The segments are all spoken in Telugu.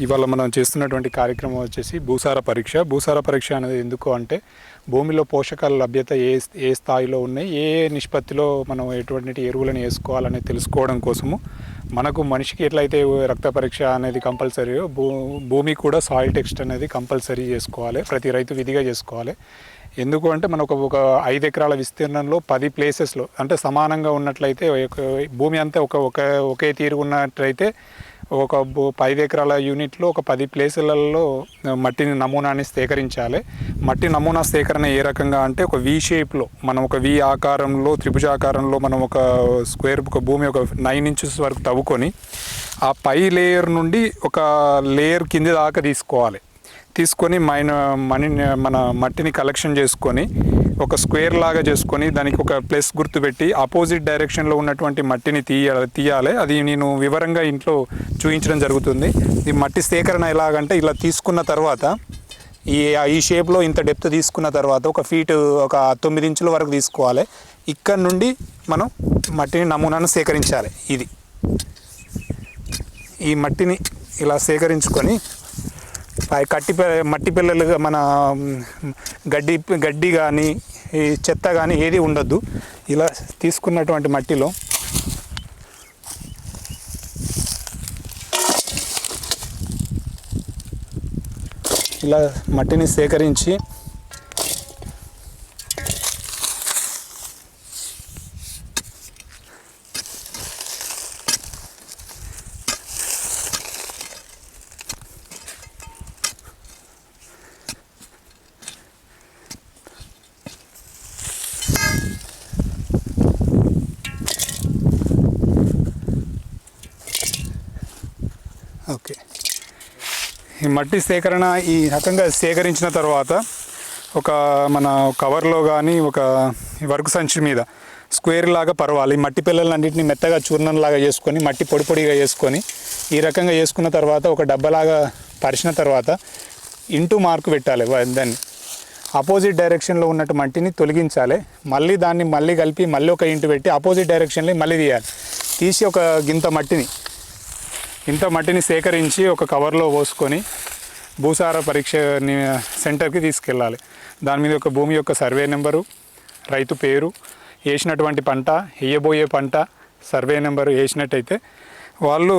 ఇవాళ మనం చేస్తున్నటువంటి కార్యక్రమం వచ్చేసి భూసార పరీక్ష. భూసార పరీక్ష అనేది ఎందుకు అంటే భూమిలో పోషకాల లభ్యత ఏ ఏ స్థాయిలో ఉన్నాయి ఏ నిష్పత్తిలో మనం ఎటువంటి ఎరువులను వేసుకోవాలని తెలుసుకోవడం కోసము మనకు మనిషికి ఎట్లయితే రక్త పరీక్ష అనేది కంపల్సరీ భూ భూమి కూడా సాయిల్ టెక్స్ట్ అనేది కంపల్సరీ చేసుకోవాలి ప్రతి రైతు విధిగా చేసుకోవాలి. ఎందుకు అంటే మనకు ఒక ఐదు ఎకరాల విస్తీర్ణంలో పది ప్లేసెస్లో అంటే సమానంగా ఉన్నట్లయితే ఒక- భూమి అంతా ఒక ఒక ఒకే తీరు ఉన్నట్లయితే ఒక ఐదు ఎకరాల యూనిట్లో ఒక పది ప్లేసులలో మట్టిని నమూనాని సేకరించాలి. మట్టి నమూనా సేకరణ ఏ రకంగా అంటే ఒక వి షేప్లో మనం ఒక వి ఆకారంలో త్రిభుజాకారంలో మనం ఒక స్క్వేర్ ఒక భూమి ఒక నైన్ ఇంచెస్ వరకు తవ్వుకొని ఆ పై లేయర్ నుండి ఒక లేయర్ కింది దాకా తీసుకోవాలి. తీసుకొని మైన మని మన మట్టిని కలెక్షన్ చేసుకొని ఒక స్క్వేర్ లాగా చేసుకొని దానికి ఒక ప్లస్ గుర్తు పెట్టి ఆపోజిట్ డైరెక్షన్లో ఉన్నటువంటి మట్టిని తీయ తీయాలి. అది నేను వివరంగా ఇంట్లో చూపించడం జరుగుతుంది. ఈ మట్టి సేకరణ ఎలాగంటే ఇలా తీసుకున్న తర్వాత ఈ ఈ షేప్లో ఇంత డెప్త్ తీసుకున్న తర్వాత ఒక ఫీట్ ఒక తొమ్మిది ఇంచుల వరకు తీసుకోవాలి. ఇక్కడ నుండి మనం మట్టిని నమూనాను సేకరించాలి. ఇది. ఈ మట్టిని ఇలా సేకరించుకొని కట్టి మట్టి పిల్లలుగా మన గడ్డి గడ్డి కానీ ఈ చెత్త కానీ ఏది ఉండొద్దు. ఇలా తీసుకున్నటువంటి మట్టిలో ఇలా మట్టిని సేకరించి ఓకే. ఈ మట్టి సేకరణ ఈ రకంగా సేకరించిన తర్వాత ఒక మన కవర్లో కానీ ఒక వర్క్ సంచి మీద స్క్వేర్ లాగా పరవాలి. ఈ మట్టి పిల్లలన్నింటినీ మెత్తగా చూర్ణంలాగా చేసుకొని మట్టి పొడి పొడిగా చేసుకొని ఈ రకంగా చేసుకున్న తర్వాత ఒక డబ్బలాగా పరిచిన తర్వాత ఇంటూ మార్కు పెట్టాలి. దాన్ని ఆపోజిట్ డైరెక్షన్లో ఉన్నట్టు మట్టిని తొలగించాలి. మళ్ళీ దాన్ని మళ్ళీ కలిపి మళ్ళీ ఒక ఇంటు పెట్టి ఆపోజిట్ డైరెక్షన్లో మళ్ళీ తీయాలి. తీసి ఒక గింత మట్టిని ఇంత మట్టిని సేకరించి ఒక కవర్లో పోసుకొని భూసార పరీక్ష సెంటర్కి తీసుకెళ్ళాలి. దాని మీద ఒక భూమి యొక్క సర్వే నెంబరు రైతు పేరు వేసినటువంటి పంట వేయబోయే పంట సర్వే నెంబరు వేసినట్టయితే వాళ్ళు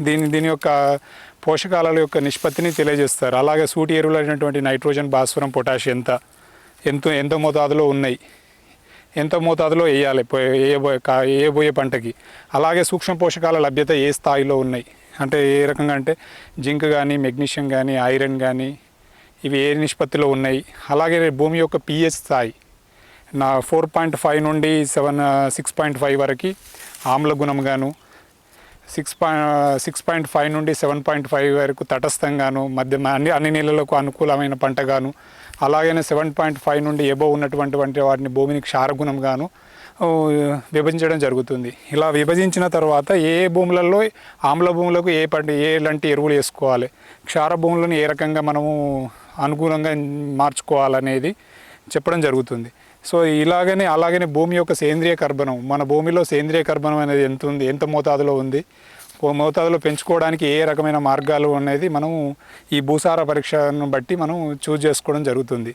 దీని దీని యొక్క పోషకాల యొక్క నిష్పత్తిని తెలియజేస్తారు. అలాగే సూటి ఎరువులైనటువంటి నైట్రోజన్ భాస్వరం పొటాష్ ఎంత ఎంత ఎంత మోతాదులో ఉన్నాయి. ఎంత మోతాదులో వేయాలి వేయబోయే కా వేయబోయే పంటకి? అలాగే సూక్ష్మ పోషకాల లభ్యత ఏ స్థాయిలో ఉన్నాయి? అంటే ఏ రకంగా అంటే జింక్ కానీ మెగ్నీషియం కానీ ఐరన్ కానీ ఇవి ఏ నిష్పత్తిలో ఉన్నాయి? అలాగే భూమి యొక్క పిహెచ్ స్థాయి. నా ఫోర్ పాయింట్ ఫైవ్ నుండి సెవెన్ సిక్స్ పాయింట్ ఫైవ్ వరకు ఆమ్ల గుణంగాను six point six point five నుండి సెవెన్ పాయింట్ ఫైవ్ వరకు తటస్థంగాను మధ్య అన్ని అన్ని నెలలకు అనుకూలమైన పంటగాను అలాగనే సెవెన్ పాయింట్ ఫైవ్ నుండి ఎబో ఉన్నటువంటి వంటి వాటిని భూమిని క్షారగుణంగాను విభజించడం జరుగుతుంది. ఇలా విభజించిన తర్వాత ఏ ఏ భూములలో ఆమ్ల భూములకు ఏ పంట ఏ ఎలాంటి ఎరువులు వేసుకోవాలి క్షార భూములను ఏ రకంగా మనము అనుకూలంగా మార్చుకోవాలనేది చెప్పడం జరుగుతుంది. సో ఇలాగనే అలాగనే భూమి యొక్క సేంద్రియ కర్బనం మన భూమిలో సేంద్రియ కర్బనం అనేది ఎంత ఉంది ఎంత మోతాదులో ఉంది ఓ మోతాదులో పెంచుకోవడానికి ఏ రకమైన మార్గాలు అనేది మనం ఈ భూసార పరీక్షను బట్టి మనం చూజ్ చేసుకోవడం జరుగుతుంది.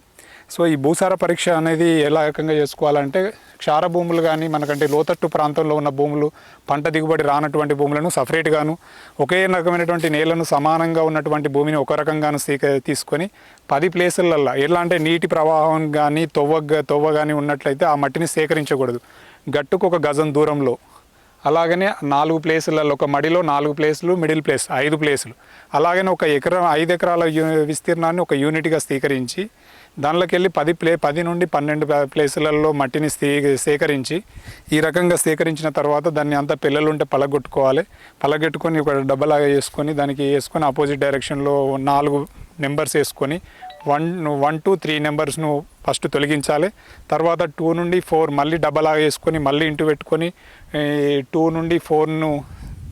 సో ఈ భూసార పరీక్ష అనేది ఎలా రకంగా చేసుకోవాలంటే క్షార భూములు కానీ మనకంటే లోతట్టు ప్రాంతంలో ఉన్న భూములు పంట దిగుబడి రానటువంటి భూములను సపరేట్గాను ఒకే రకమైనటువంటి నేలను సమానంగా ఉన్నటువంటి భూమిని ఒక రకంగాను సీక తీసుకొని పది ప్లేసులల్లో ఎలా అంటే నీటి ప్రవాహం కానీ తొవ్వ తొవ్వ కానీ ఉన్నట్లయితే ఆ మట్టిని సేకరించకూడదు. గట్టుకు ఒక గజం దూరంలో. అలాగనే నాలుగు ప్లేసులలో ఒక మడిలో నాలుగు ప్లేసులు మిడిల్ ప్లేస్ ఐదు ప్లేసులు. అలాగనే ఒక ఎకరం ఐదు ఎకరాల యూ- విస్తీర్ణాన్ని ఒక యూనిట్గా స్వీకరించి దానిలోకి వెళ్ళి పది ప్లే పది నుండి పన్నెండు ప్లేసులలో మట్టిని సేకరించి ఈ రకంగా సేకరించిన తర్వాత దాన్ని అంతా పిల్లలు ఉంటే పలగొట్టుకోవాలి. పలగొట్టుకొని ఒక డబ్బలాగా వేసుకొని దానికి వేసుకొని ఆపోజిట్ డైరెక్షన్లో నాలుగు నెంబర్స్ వేసుకొని వన్ వన్ టూ త్రీ నెంబర్స్ను ఫస్ట్ తొలగించాలి. తర్వాత టూ నుండి ఫోర్ మళ్ళీ డబ్బలాగా వేసుకొని మళ్ళీ ఇంటూ పెట్టుకొని టూ నుండి ఫోర్ను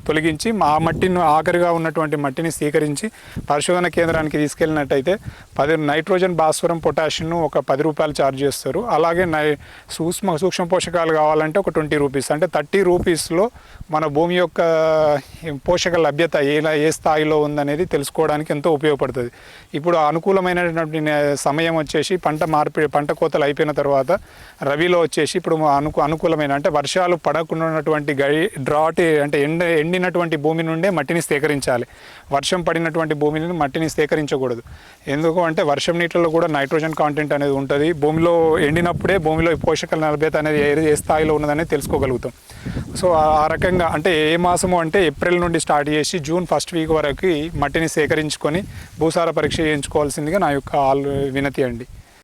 తొలగించి ఆ మట్టిని ఆఖరిగా ఉన్నటువంటి మట్టిని సేకరించి పరిశోధన కేంద్రానికి తీసుకెళ్ళినట్టయితే పది నైట్రోజన్ భాస్వరం పొటాషియం ఒక పది రూపాయలు ఛార్జ్ చేస్తారు. అలాగే నై సూక్ష్మ సూక్ష్మ పోషకాలు కావాలంటే ఒక ట్వంటీ రూపీస్. అంటే థర్టీ రూపీస్లో మన భూమి యొక్క పోషక లభ్యత ఎలా ఏ స్థాయిలో ఉందనేది తెలుసుకోవడానికి ఎంతో ఉపయోగపడుతుంది. ఇప్పుడు అనుకూలమైనటువంటి సమయం వచ్చేసి పంట మార్పిడి పంట కోతలు అయిపోయిన తర్వాత రవిలో వచ్చేసి ఇప్పుడు అనుకు అనుకూలమైన అంటే వర్షాలు పడకున్నటువంటి గడి డ్రాట్ అంటే ఎండ ఎండినటువంటి భూమి నుండే మట్టిని సేకరించాలి. వర్షం పడినటువంటి భూమిని మట్టిని సేకరించకూడదు. ఎందుకు అంటే వర్షం నీటిలో కూడా నైట్రోజన్ కాంటెంట్ అనేది ఉంటుంది. భూమిలో ఎండినప్పుడే భూమిలో పోషక పోషకాల లభ్యత అనేది ఏ ఏ స్థాయిలో ఉన్నదనేది తెలుసుకోగలుగుతాం. సో ఆ ఆ రకంగా అంటే ఏ మాసము అంటే ఏప్రిల్ నుండి స్టార్ట్ చేసి జూన్ ఫస్ట్ వీక్ వరకు మట్టిని సేకరించుకొని భూసార పరీక్ష చేయించుకోవాల్సిందిగా నా యొక్క ఆల్ వినతి అండి.